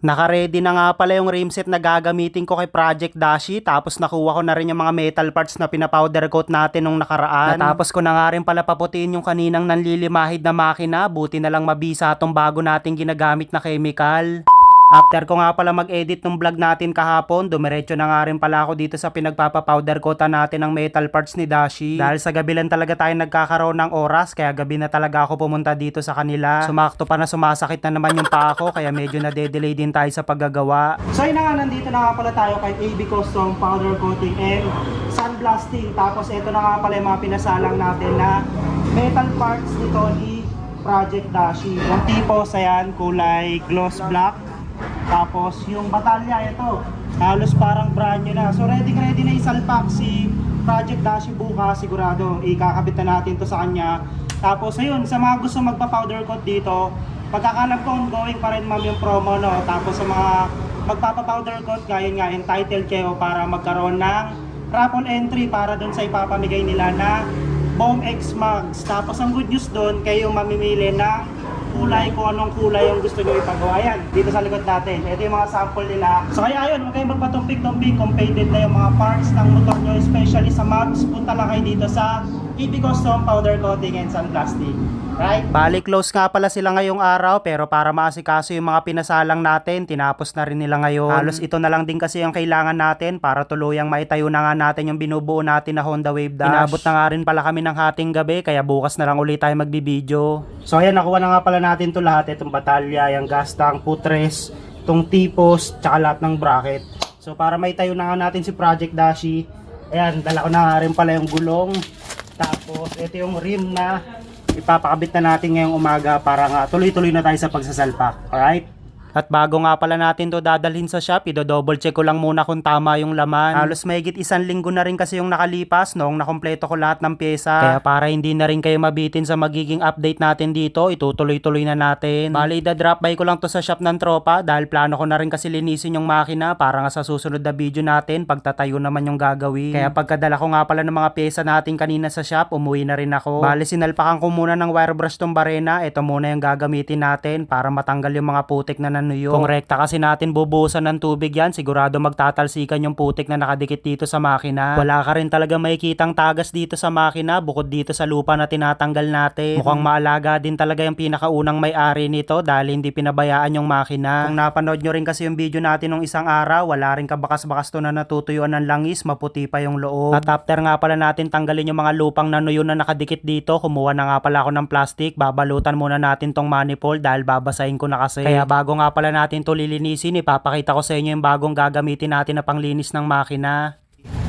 Naka-ready na nga pala yung rimset na gagamitin ko kay Project Dashi tapos nakuha ko na rin yung mga metal parts na pinapowder coat natin nung nakaraan. Natapos ko na nga rin pala paputiin yung kaninang nanlilimahid na makina buti na lang mabisa tong bago nating ginagamit na chemical. After ko nga pala mag-edit ng vlog natin kahapon, dumiretso na nga rin pala ako dito sa pinagpapapowder coatan natin ng metal parts ni Dashi. Dahil sa gabi lang talaga tayo nagkakaroon ng oras, kaya gabi na talaga ako pumunta dito sa kanila. Sumakto pa na sumasakit na naman yung paa ko, kaya medyo na-delay din tayo sa paggagawa. So yun na nga, nandito na nga pala tayo kay AB Custom Powder Coating and Sandblasting. Tapos ito na nga pala yung mga pinasalang natin na metal parts ni Project Dashi. Yung tipos, ayan, kulay gloss black. Tapos yung batalya ito, halos parang brand new na. So ready ready na isalpak si Project Dashi bukas sigurado. Ikakabit na natin to sa kanya. Tapos ayun, sa mga gusto magpa-powder coat dito, pagkakalam ko ongoing pa rin ma'am yung promo no. Tapos sa mga magpapa-powder coat, ngayon nga entitled kayo para magkaroon ng raffle entry para dun sa ipapamigay nila na Boom X Mags. Tapos ang good news doon, kayo mamimili ng kulay kung anong kulay yung gusto nyo ipagawa. Yan, dito sa likod natin. Ito yung mga sample nila. So kaya ayun, huwag kayong magpatumpik-tumpik. Completed na yung mga parts ng motor nyo, especially sa mags. Punta lang kayo dito sa EB Custom Powder Coating and Sandblasting. Right? Bali, close nga pala sila ngayong araw pero para maasikaso yung mga pinasalang natin, tinapos na rin nila ngayon. Halos ito na lang din kasi ang kailangan natin para tuluyang maitayo na nga natin yung binubuo natin na Honda Wave Dash. Inabot na nga rin pala kami ng hating gabi kaya bukas na lang ulit tayo magbibideo. So ayan, nakuha na nga pala natin to lahat. Itong batalya, yung gas tank, putres, itong tipos, tsaka lahat ng bracket. So para maitayo na nga natin si Project Dashi, ayan, dala ko na rin pala yung gulong. Tapos ito yung rim na ipapakabit na natin ngayong umaga para nga tuloy-tuloy na tayo sa pagsasalpak. Alright? At bago nga pala natin to dadalhin sa shop, ido-double check ko lang muna kung tama yung laman. Halos mahigit isang linggo na rin kasi yung nakalipas noong nakompleto ko lahat ng pyesa. Kaya para hindi na rin kayo mabitin sa magiging update natin dito, itutuloy-tuloy na natin. Bali, da-drop by ko lang to sa shop ng tropa dahil plano ko na rin kasi linisin yung makina para nga sa susunod na video natin, pagtatayo naman yung gagawin. Kaya pagkadala ko nga pala ng mga pyesa natin kanina sa shop, umuwi na rin ako. Bali, sinalpakan ko muna ng wire brush tong barena. Ito muna yung gagamitin natin para matanggal yung mga putik na nanuyo. Kung rekta kasi natin bubuhusan ng tubig yan, sigurado magtatalsikan yung putik na nakadikit dito sa makina. Wala ka rin talaga makikitang tagas dito sa makina bukod dito sa lupa na tinatanggal natin. Mukhang maalaga din talaga yung pinakaunang may-ari nito dahil hindi pinabayaan yung makina. Kung napanood nyo rin kasi yung video natin nung isang araw, wala rin kabakas-bakas to na natutuyuan ng langis, maputi pa yung loob. At after nga pala natin tanggalin yung mga lupang nanuyo na nakadikit dito, kumuha na nga pala ako ng plastic, babalutan muna natin tong manifold dahil babasahin ko na kasi. Kaya bago nga pala natin to lilinisin, ipapakita ko sa inyo yung bagong gagamitin natin na panglinis ng makina.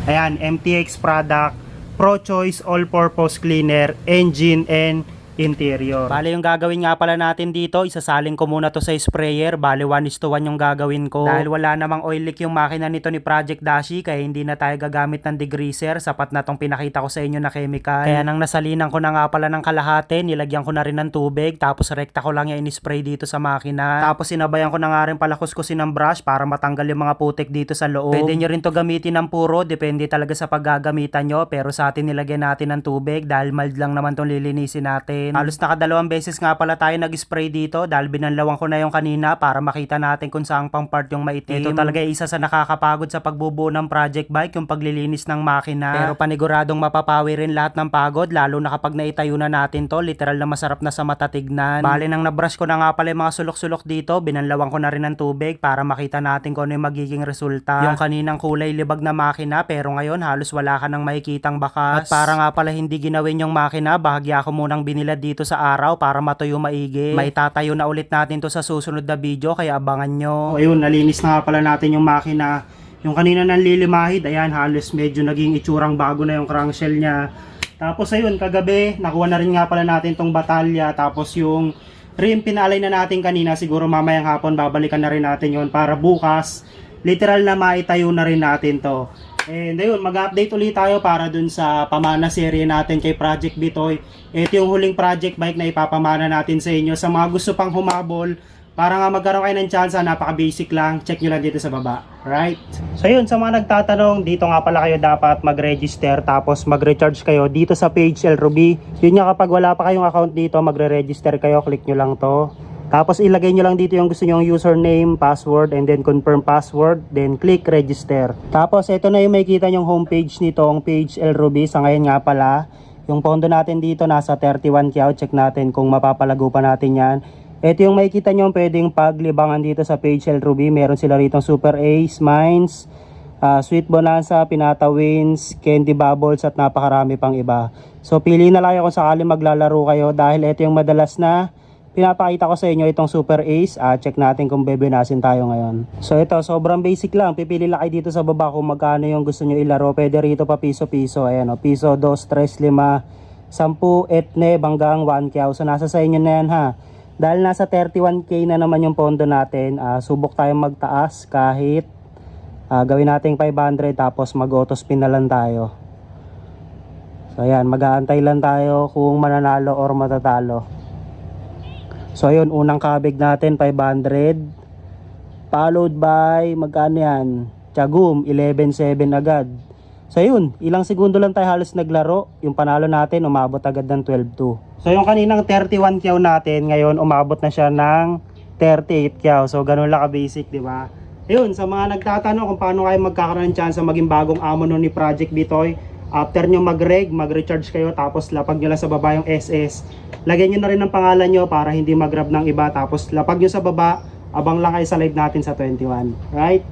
Ayan, MTX product, Pro Choice All-Purpose Cleaner, Engine and Interior. Bale yung gagawin nga pala natin dito, isasalin ko muna to sa sprayer. Bale 1 is to 1 yung gagawin ko. Dahil wala namang oil leak yung makina nito ni Project Dashi, kaya hindi na tayo gagamit ng degreaser. Sapat na tong pinakita ko sa inyo na chemical. Kaya nang nasalinan ko na nga pala ng kalahati, nilagyan ko na rin ng tubig, tapos rekta ko lang yung in-spray dito sa makina. Tapos sinabayan ko na nga rin pala kuskusin ng brush para matanggal yung mga putik dito sa loob. Pwede nyo rin to gamitin ng puro, depende talaga sa paggagamitan nyo. Pero sa atin nilagyan natin ng tubig dahil mild lang naman tong lilinisin natin. Halos nakadalawang beses nga pala tayo nag-spray dito dahil binanlawan ko na yung kanina para makita natin kung saan pang part yung maitim. Ito talaga isa sa nakakapagod sa pagbubuo ng project bike, yung paglilinis ng makina. Pero paniguradong mapapawi rin lahat ng pagod, lalo na kapag naitayo na natin to, literal na masarap na sa mata tignan. Bale nang nabrush ko na nga pala yung mga sulok-sulok dito, binanlawan ko na rin ng tubig para makita natin kung ano yung magiging resulta. Yung kaninang kulay libag na makina, pero ngayon halos wala ka nang makikitang bakas. At para nga pala hindi ginawin yung makina, bahagya ko munang binilad dito sa araw para matuyo maigi. May tatayo na ulit natin to sa susunod na video kaya abangan nyo. ayun, nalinis na nga pala natin yung makina. Yung kanina nang lilimahid, ayan, halos medyo naging itsurang bago na yung crankshell niya. Tapos ayun, kagabi, nakuha na rin nga pala natin tong batalya. Tapos yung rim pinalay na natin kanina, siguro mamayang hapon babalikan na rin natin yon para bukas, literal na maitayo na rin natin to. And ayun, mag-update ulit tayo para dun sa pamana serie natin kay Project Bitoy. Ito yung huling project bike na ipapamana natin sa inyo. Sa mga gusto pang humabol, para nga magkaroon kayo ng chance, napaka-basic lang. Check nyo lang dito sa baba. Right? So yun, sa mga nagtatanong, dito nga pala kayo dapat mag-register tapos mag-recharge kayo dito sa page El Ruby. Yun nga kapag wala pa kayong account dito, magre-register kayo, click nyo lang to. Tapos ilagay nyo lang dito yung gusto nyong username, password, and then confirm password, then click register. Tapos ito na yung makikita nyong homepage nitong page El Ruby. Sa ngayon nga pala, yung pondo natin dito nasa 31 kyaw. Check natin kung mapapalago pa natin yan. Ito yung makikita nyo pwedeng paglibangan dito sa page El Ruby. Meron sila rito Super Ace, Mines, ah, Sweet Bonanza, Pinata Wins, Candy Bubbles at napakarami pang iba. So pili na lang kung sakali maglalaro kayo dahil ito yung madalas na pinapakita ko sa inyo itong Super Ace. Ah, check natin kung bebenasin tayo ngayon. So ito, sobrang basic lang. Pipili lang kayo dito sa baba kung magkano yung gusto nyo ilaro. Pwede rito pa piso-piso. Ayan o, piso, dos, tres, lima, sampu, etne, hanggang 1 kyaw. So nasa sa inyo na yan ha. Dahil nasa 31k na naman yung pondo natin, ah, subok tayong magtaas kahit ah, gawin nating 500 tapos mag-auto spin na lang tayo. So ayan, mag-aantay lang tayo kung mananalo or matatalo. So ayun, unang kabig natin 500. Followed by magkano yan? Chagum 11.7 agad. So ayun, ilang segundo lang tayo halos naglaro. Yung panalo natin umabot agad ng 12.2. So yung kaninang 31 kyaw natin, ngayon umabot na siya ng 38 kyaw. So ganun lang ka-basic, di ba? Ayun, sa mga nagtatanong kung paano kayo magkakaroon ng chance sa maging bagong amo ni Project Bitoy, after nyo mag-reg, mag-recharge kayo, tapos lapag nyo lang sa baba yung SS, lagyan nyo na rin ang pangalan nyo para hindi mag-grab ng iba, tapos lapag nyo sa baba, abang lang kayo sa live natin sa 21. Right?